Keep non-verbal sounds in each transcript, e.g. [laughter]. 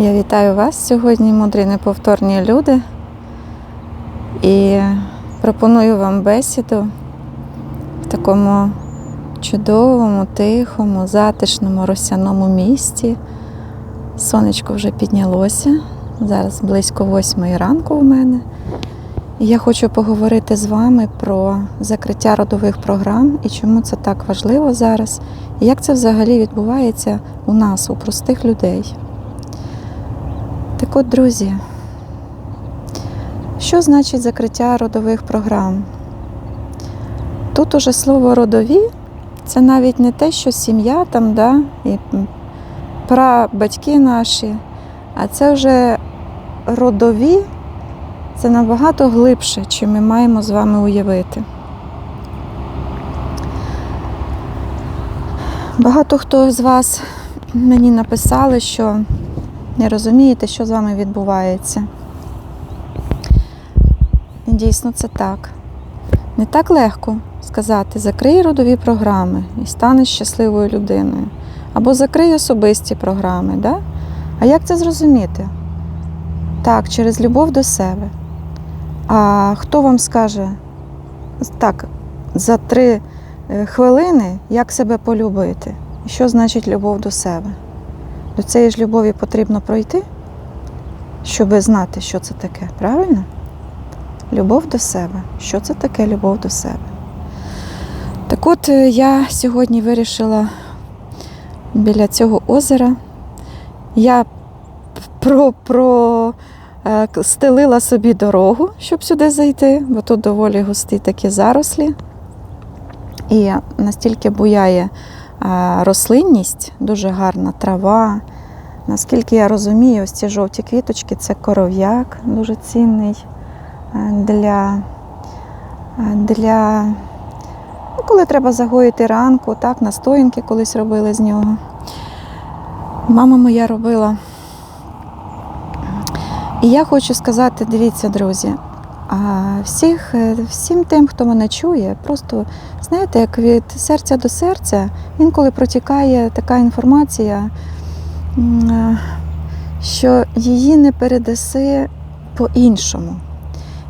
Я вітаю вас сьогодні, мудрі неповторні люди, і пропоную вам бесіду в такому чудовому, тихому, затишному, росяному місті. Сонечко вже піднялося. Зараз близько восьмої ранку у мене. І я хочу поговорити з вами про закриття родових програм і чому це так важливо зараз, і як це взагалі відбувається у нас, у простих людей. Так от, друзі, що значить закриття родових програм? Тут уже слово родові це навіть не те, що сім'я там, да, і прабатьки наші, а це вже родові, це набагато глибше, чим ми маємо з вами уявити. Багато хто з вас мені написали, що не розумієте, що з вами відбувається. Дійсно це так. Не так легко сказати, закрий родові програми і станеш щасливою людиною. Або закрий особисті програми. Да? А як це зрозуміти? Так, через любов до себе. А хто вам скаже так, за три е, хвилини, як себе полюбити? І що значить любов до себе? До цієї ж любові потрібно пройти, щоб знати, що це таке, правильно? Любов до себе. Що це таке любов до себе? Так от е, я сьогодні вирішила біля цього озера. Я про, про е, стелила собі дорогу, щоб сюди зайти, бо тут доволі густі такі зарослі. І настільки буяє рослинність, дуже гарна трава. Наскільки я розумію, ось ці жовті квіточки це коров'як, дуже цінний е, для, е, для ну, коли треба загоїти ранку, так, настоянки колись робили з нього. Мама моя робила. І я хочу сказати, дивіться, друзі, а всіх, е, всім тим, хто мене чує, просто знаєте, як від серця до серця інколи протікає така інформація, е, що її не передаси по-іншому.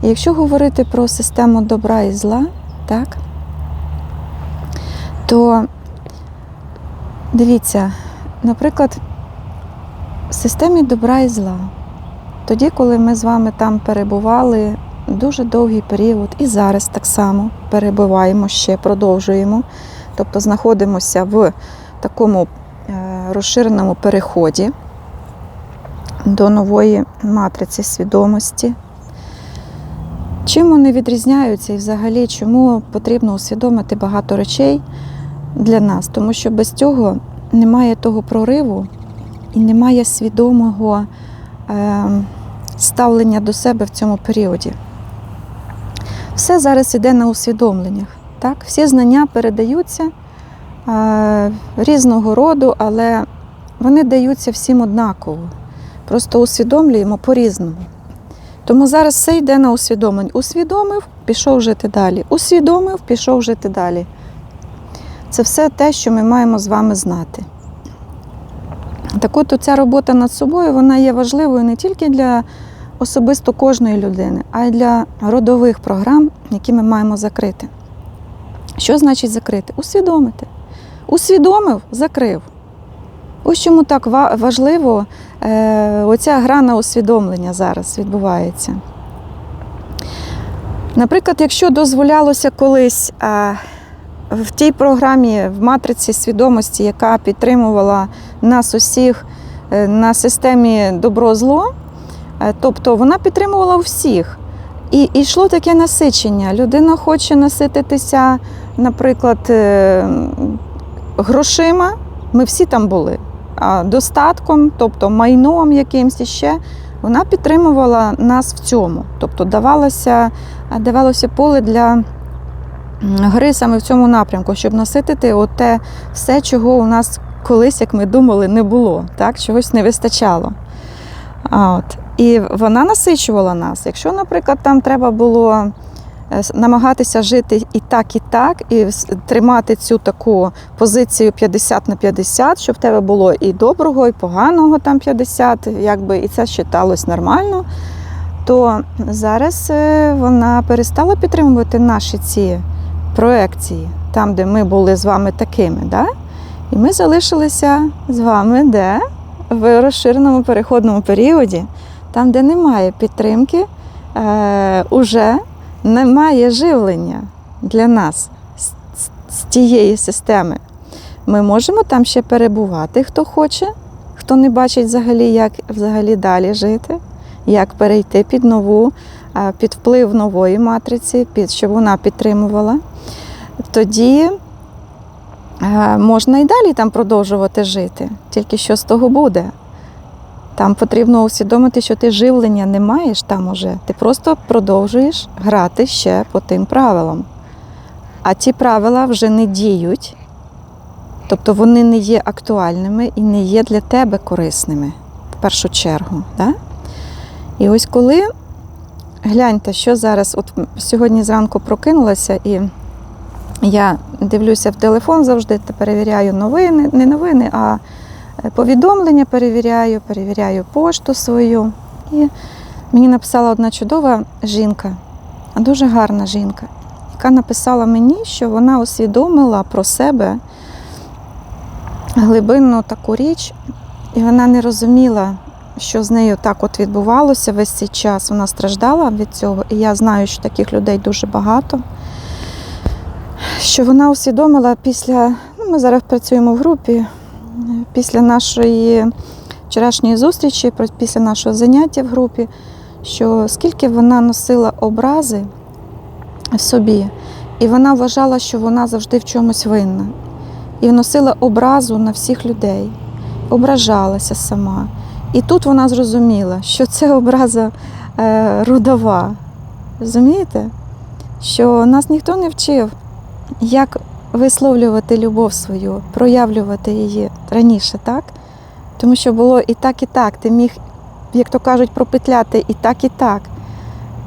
І якщо говорити про систему добра і зла, так, то дивіться, наприклад, в системі добра і зла. Тоді, коли ми з вами там перебували дуже довгий період, і зараз так само перебуваємо ще, продовжуємо, тобто знаходимося в такому е, розширеному переході до нової матриці свідомості. Чим вони відрізняються і взагалі чому потрібно усвідомити багато речей для нас? Тому що без цього немає того прориву і немає свідомого е, ставлення до себе в цьому періоді. Все зараз іде на усвідомленнях. Так? Всі знання передаються е, різного роду, але вони даються всім однаково. Просто усвідомлюємо по-різному. Тому зараз все йде на усвідомлення. Усвідомив, пішов жити далі. Усвідомив, пішов жити далі. Це все те, що ми маємо з вами знати. Так от ця робота над собою вона є важливою не тільки для особисто кожної людини, а й для родових програм, які ми маємо закрити. Що значить закрити? Усвідомити. Усвідомив, закрив. Ось чому так важливо е, оця гра на усвідомлення зараз відбувається. Наприклад, якщо дозволялося колись е, в тій програмі в матриці свідомості, яка підтримувала нас усіх е, на системі добро-зло, тобто вона підтримувала всіх. І йшло таке насичення. Людина хоче насититися, наприклад, е, грошима. Ми всі там були, достатком, тобто майном якимось іще. Вона підтримувала нас в цьому. Тобто давалося, давалося поле для гри саме в цьому напрямку, щоб наситити оте все, чого у нас колись, як ми думали, не було. Так? Чогось не вистачало. А, от. І вона насичувала нас. Якщо, наприклад, там треба було е, намагатися жити і так, і так, і тримати цю таку позицію 50 на 50, щоб в тебе було і доброго, і поганого там 50, якби і це вважалось нормально. То зараз е, вона перестала підтримувати наші ці проекції, там, де ми були з вами такими. Да? І ми залишилися з вами де? В розширеному переходному періоді, там, де немає підтримки, е, уже немає живлення для нас з, тієї системи. Ми можемо там ще перебувати, хто хоче, хто не бачить взагалі, як взагалі далі жити, як перейти під нову, е, під вплив нової матриці, під, щоб вона підтримувала. Тоді е, можна і далі там продовжувати жити. Тільки що з того буде? Там потрібно усвідомити, що ти живлення не маєш там уже. Ти просто продовжуєш грати ще по тим правилам. А ті правила вже не діють, тобто вони не є актуальними і не є для тебе корисними в першу чергу. Да? І ось коли гляньте, що зараз, от сьогодні зранку прокинулася і я дивлюся в телефон завжди перевіряю новини, не новини, а повідомлення перевіряю, перевіряю пошту свою. І мені написала одна чудова жінка, дуже гарна жінка, яка написала мені, що вона усвідомила про себе глибинну таку річ, і вона не розуміла, що з нею так от відбувалося весь цей час. Вона страждала від цього, і я знаю, що таких людей дуже багато що вона усвідомила після, ну ми зараз працюємо в групі, е, після нашої вчорашньої зустрічі, після нашого заняття в групі, що скільки вона носила образи в собі, і вона вважала, що вона завжди в чомусь винна. І носила образу на всіх людей, ображалася сама. І тут вона зрозуміла, що це образа е, родова. Розумієте? Що нас ніхто не вчив як висловлювати любов свою, проявлювати її раніше, так? Тому що було і так, і так. Ти міг, як то кажуть, пропетляти і так, і так.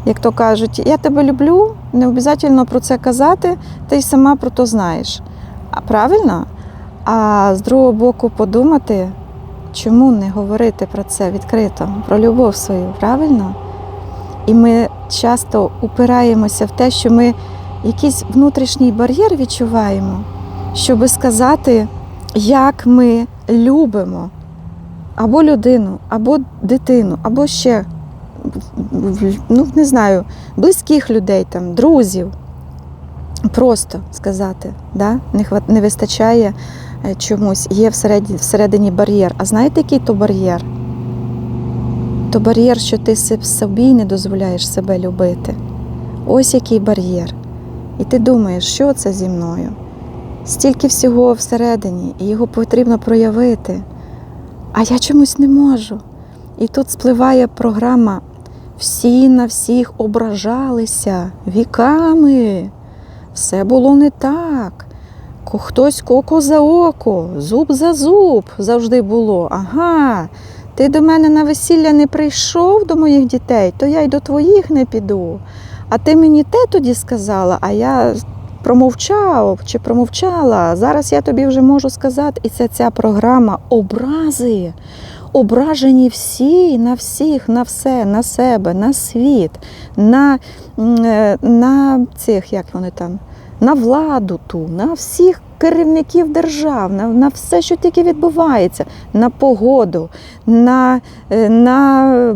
Як то кажуть, я тебе люблю, не обов'язково про це казати, ти й сама про то знаєш. А правильно? А з другого боку, подумати, чому не говорити про це відкрито, про любов свою, правильно? І ми часто упираємося в те, що ми якийсь внутрішній бар'єр відчуваємо, щоб сказати, як ми любимо або людину, або дитину, або ще ну, не знаю, близьких людей, там, друзів. Просто сказати, да? не, вистачає е, чомусь, є всередині, всередині бар'єр. А знаєте, який то бар'єр? То бар'єр, що ти собі не дозволяєш себе любити. Ось який бар'єр. І ти думаєш, що це зі мною? Стільки всього всередині, і його потрібно проявити. А я чомусь не можу. І тут спливає програма. Всі на всіх ображалися віками. Все було не так. Хтось коко за око, зуб за зуб завжди було. Ага, ти до мене на весілля не прийшов до моїх дітей, то я й до твоїх не піду. А ти мені те тоді сказала, а я промовчав чи промовчала. Зараз я тобі вже можу сказати, і це ця програма образи. Ображені всі на всіх, на все, на себе, на світ, на, е, на цих, як вони там, на владу ту, на всіх керівників держав, на, на все, що тільки відбувається, на погоду, на, е, на,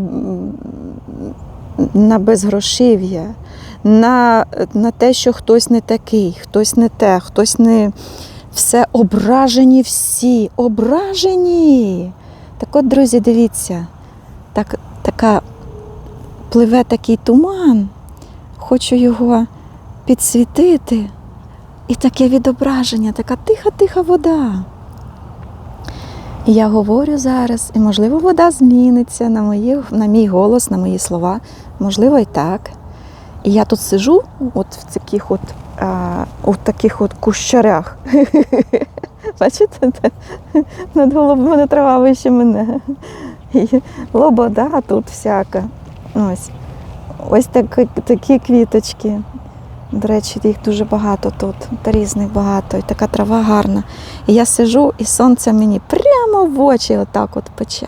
на безгрошів'я, на, на те, що хтось не такий, хтось не те, хтось не все ображені всі, ображені. Так от, друзі, дивіться, так, така пливе такий туман, хочу його підсвітити. І таке відображення, така тиха-тиха вода. І я говорю зараз, і можливо, вода зміниться на, мої, на мій голос, на мої слова, можливо, і так. І я тут сижу, от в таких от, а, у таких от кущарях. [laughs] Бачите, над головою трава вище мене. І лобода тут всяка. Ось. Ось так, такі квіточки. До речі, їх дуже багато тут, та різних багато, і така трава гарна. І я сижу, і сонце мені прямо в очі отак от пече.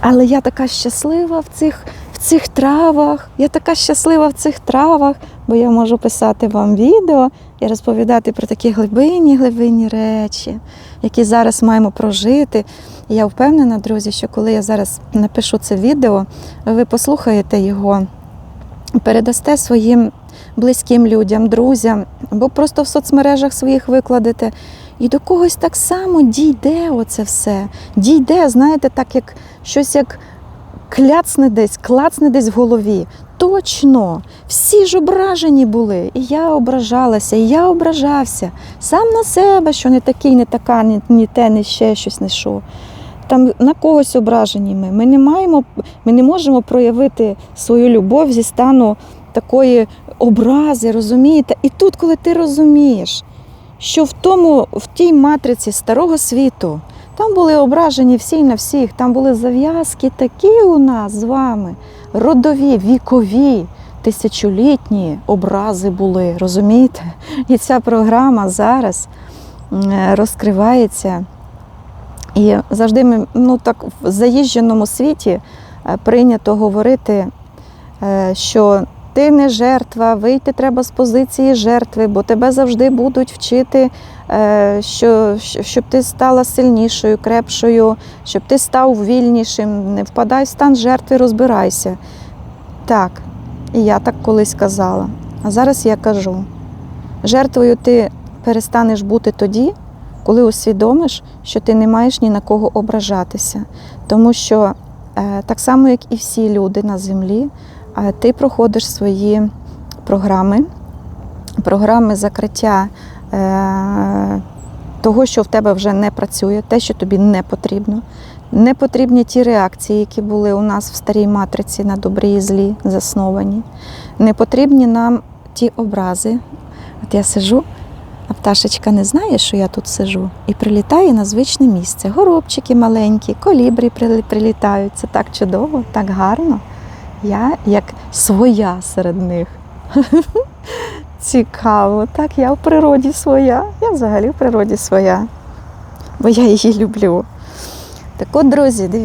Але я така щаслива в цих, в цих травах, я така щаслива в цих травах, бо я можу писати вам відео і розповідати про такі глибинні, глибинні речі, які зараз маємо прожити. І я впевнена, друзі, що коли я зараз напишу це відео, ви послухаєте його, передасте своїм близьким людям, друзям, або просто в соцмережах своїх викладете. І до когось так само дійде оце все. Дійде, знаєте, так як щось як кляцне десь, клацне десь в голові. Точно, всі ж ображені були. І я ображалася, і я ображався сам на себе, що не такий, не така, ні, ні те, ні ще щось, не що. Там на когось ображені ми. Ми не маємо, ми не можемо проявити свою любов зі стану такої образи, розумієте? І тут, коли ти розумієш, що в тому, в тій матриці старого світу там були ображені всі на всіх, там були зав'язки такі у нас з вами, родові, вікові, тисячолітні образи були, розумієте? І ця програма зараз розкривається. І завжди ми ну, так, в заїждженому світі е, прийнято говорити, е, що ти не жертва, вийти треба з позиції жертви, бо тебе завжди будуть вчити, е, що, щоб ти стала сильнішою, крепшою, щоб ти став вільнішим, не впадай в стан жертви, розбирайся. Так, і я так колись казала. А зараз я кажу: жертвою ти перестанеш бути тоді, коли усвідомиш, що ти не маєш ні на кого ображатися. Тому що е, так само, як і всі люди на землі, ти проходиш свої програми, програми закриття е, того, що в тебе вже не працює, те, що тобі не потрібно. Не потрібні ті реакції, які були у нас в старій матриці на добрі і злі засновані. Не потрібні нам ті образи. От я сижу, а пташечка не знає, що я тут сижу, і прилітає на звичне місце. Горобчики маленькі, колібрі прилітають. Це так чудово, так гарно. Я як своя серед них. [laughs] Цікаво, так, я в природі своя. Я взагалі в природі своя, бо я її люблю. Так от, друзі, дивіться.